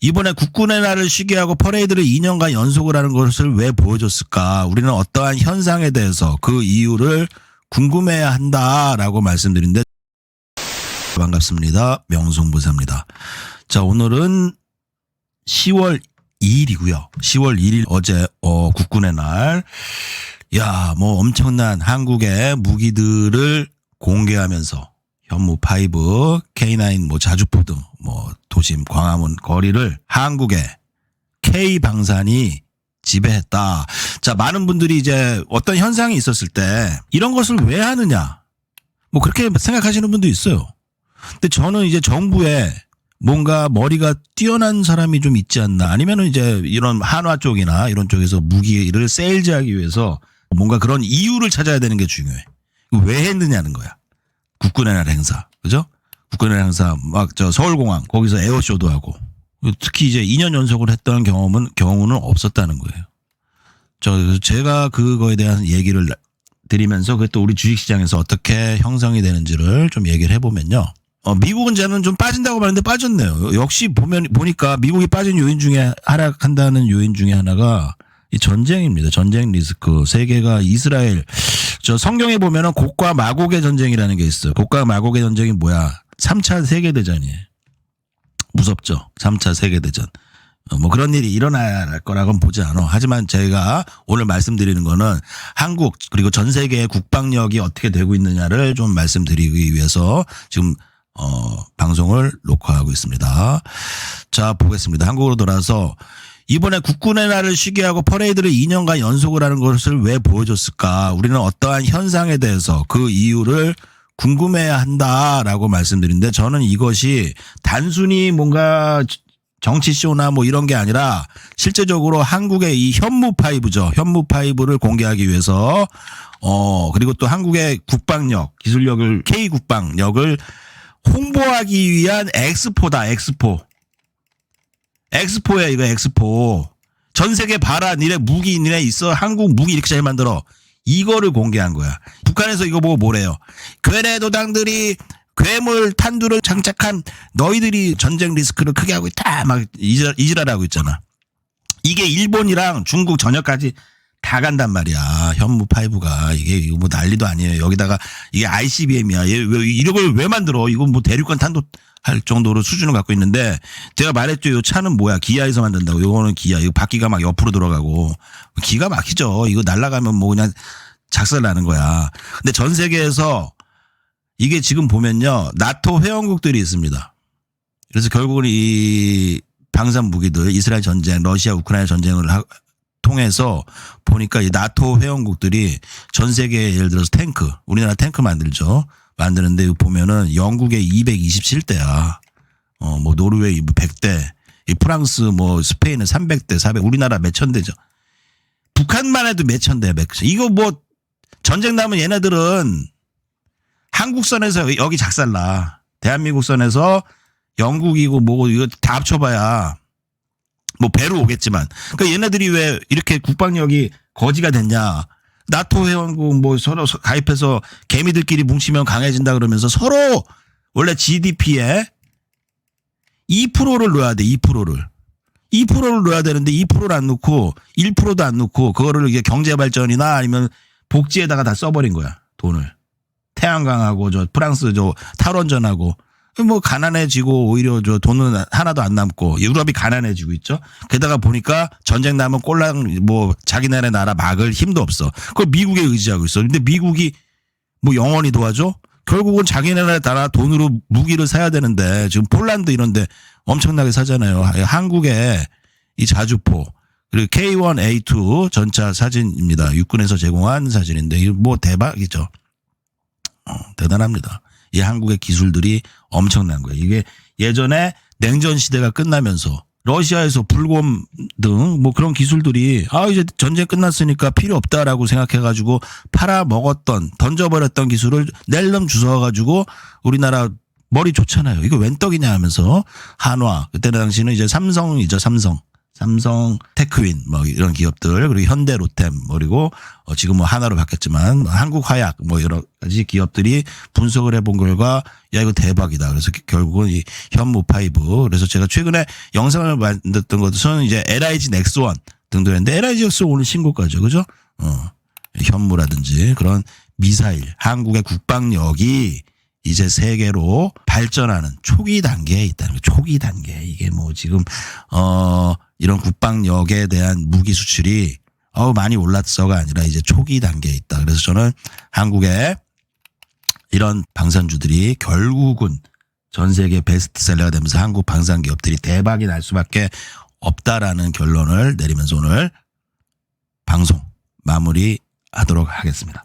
이번에 국군의 날을 쉬게 하고 퍼레이드를 2년간 연속을 하는 것을 왜 보여줬을까? 우리는 어떠한 현상에 대해서 그 이유를 궁금해야 한다라고 말씀드린데 반갑습니다. 명성부사입니다. 자, 오늘은 10월 2일이고요. 10월 1일 어제 어 국군의 날. 야, 뭐 엄청난 한국의 무기들을 공개하면서 현무 5, K9 뭐 자주포 등뭐 도심 광화문 거리를 한국의 K 방산이 지배했다. 자, 많은 분들이 이제 어떤 현상이 있었을 때 이런 것을 왜 하느냐? 뭐 그렇게 생각하시는 분도 있어요. 근데 저는 이제 정부에 뭔가 머리가 뛰어난 사람이 좀 있지 않나 아니면은 이제 이런 한화 쪽이나 이런 쪽에서 무기를 세일즈하기 위해서 뭔가 그런 이유를 찾아야 되는 게 중요해. 왜 했느냐는 거야. 국군의 날 행사. 그죠? 국군의 날 행사 막 저 서울공항 거기서 에어쇼도 하고 특히 이제 2년 연속을 했던 경험은 경우는 없었다는 거예요. 저 제가 그거에 대한 얘기를 드리면서 그또 우리 주식시장에서 어떻게 형성이 되는지를 좀 얘기를 해보면요. 어, 미국은 저는 좀 빠진다고 말했는데 빠졌네요. 역시 보면 보니까 미국이 빠진 요인 중에 하락한다는 요인 중에 하나가 이 전쟁입니다. 전쟁 리스크. 세계가 이스라엘 저 성경에 보면은 곡과 마곡의 전쟁이라는 게 있어요. 곡과 마곡의 전쟁이 뭐야? 3차 세계 대전이에요. 무섭죠. 3차 세계 대전. 어, 뭐 그런 일이 일어날 거라고는 보지 않아. 하지만 제가 오늘 말씀드리는 거는 한국 그리고 전 세계의 국방력이 어떻게 되고 있느냐를 좀 말씀드리기 위해서 지금 어 방송을 녹화하고 있습니다. 자 보겠습니다. 한국으로 돌아서 이번에 국군의 날을 쉬게 하고 퍼레이드를 2년간 연속을 하는 것을 왜 보여줬을까? 우리는 어떠한 현상에 대해서 그 이유를 궁금해야 한다라고 말씀드린데 저는 이것이 단순히 뭔가 정치쇼나 뭐 이런 게 아니라 실제적으로 한국의 이 현무 파이브죠. 현무 파이브를 공개하기 위해서 어 그리고 또 한국의 국방력, 기술력을 K 국방력을 홍보하기 위한 엑스포다. 엑스포. 엑스포야 이거 엑스포. 전 세계 봐라. 니네 무기 니네 있어. 한국 무기 이렇게 잘 만들어. 이거를 공개한 거야. 북한에서 이거 보고 뭐래요? 괴뢰 도당들이 괴물 탄두를 장착한 너희들이 전쟁 리스크를 크게 하고 있다. 막 이질, 이질하라고 있잖아. 이게 일본이랑 중국 전역까지 다 간단 말이야. 현무 파이브가 이게 이거 뭐 난리도 아니에요. 여기다가 이게 ICBM이야. 얘 왜 이런 걸 왜 만들어? 이건 뭐 대륙간 탄도 할 정도로 수준을 갖고 있는데 제가 말했죠. 이 차는 뭐야? 기아에서 만든다고. 이거는 기아. 이거 바퀴가 막 옆으로 돌아가고 기가 막히죠. 이거 날아가면 뭐 그냥 작살 나는 거야. 근데 전 세계에서 이게 지금 보면요. 나토 회원국들이 있습니다. 그래서 결국은 이 방산 무기들 이스라엘 전쟁, 러시아 우크라이나 전쟁을 하- 통해서 보니까 이 나토 회원국들이 전 세계 예를 들어서 탱크, 우리나라 탱크 만들죠. 만드는데 보면은 영국의 227대야. 어, 뭐 노르웨이 100대, 이 프랑스 뭐 스페인은 300대, 400, 우리나라 몇천 대죠. 북한만 해도 몇천 대, 몇 이거 뭐 전쟁 나면 얘네들은 한국선에서 여기 작살나. 대한민국 선에서 영국이고 뭐고 이거 다 합쳐봐야 뭐 배로 오겠지만. 그러니까 얘네들이 왜 이렇게 국방력이 거지가 됐냐. 나토 회원국 뭐 서로 서- 가입해서 개미들끼리 뭉치면 강해진다 그러면서 서로 원래 GDP에 2%를 넣어야 돼, 2%를. 2%를 넣어야 되는데 2%를 안 넣고 1%도 안 넣고 그거를 이게 경제 발전이나 아니면 복지에다가 다 써버린 거야, 돈을. 태양광하고 저 프랑스 저 탈원전하고 뭐 가난해지고 오히려 저 돈은 하나도 안 남고 유럽이 가난해지고 있죠. 게다가 보니까 전쟁 나면 꼴랑 뭐 자기네네 나라 막을 힘도 없어. 그걸 미국에 의지하고 있어. 근데 미국이 뭐 영원히 도와줘? 결국은 자기네네 나라 돈으로 무기를 사야 되는데 지금 폴란드 이런데 엄청나게 사잖아요. 한국의 이 자주포 그리고 K1A2 전차 사진입니다. 육군에서 제공한 사진인데 이거 뭐 대박이죠. 어, 대단합니다. 이 한국의 기술들이 엄청난 거예요. 이게 예전에 냉전 시대가 끝나면서 러시아에서 불곰 등 뭐 그런 기술들이 아 이제 전쟁 끝났으니까 필요 없다라고 생각해가지고 팔아 먹었던 던져버렸던 기술을 낼름 주워가지고 우리나라 머리 좋잖아요. 이거 웬 떡이냐 하면서 한화 그때 당시는 이제 삼성이죠 삼성 삼성 테크윈 뭐 이런 기업들 그리고 현대 로템 뭐 그리고 어 지금 뭐 하나로 바뀌었지만 뭐 한국화약 뭐 여러 가지 기업들이 분석을 해본 결과 야 이거 대박이다. 그래서 결국은 이 현무 파이브 그래서 제가 최근에 영상을 만들었던 것은 이제 LIG 넥스원 했는데 LIG 넥스원 오늘 신고가죠. 그죠? 어. 현무라든지 그런 미사일 한국의 국방력이 이제 세계로 발전하는 초기 단계에 있다는 거 초기 단계 이게 뭐 지금 어 이런 국방력에 대한 무기 수출이 어 많이 올랐어가 아니라 이제 초기 단계에 있다 그래서 저는 한국의 이런 방산주들이 결국은 전 세계 베스트셀러가 되면서 한국 방산 기업들이 대박이 날 수밖에 없다라는 결론을 내리면서 오늘 방송 마무리하도록 하겠습니다.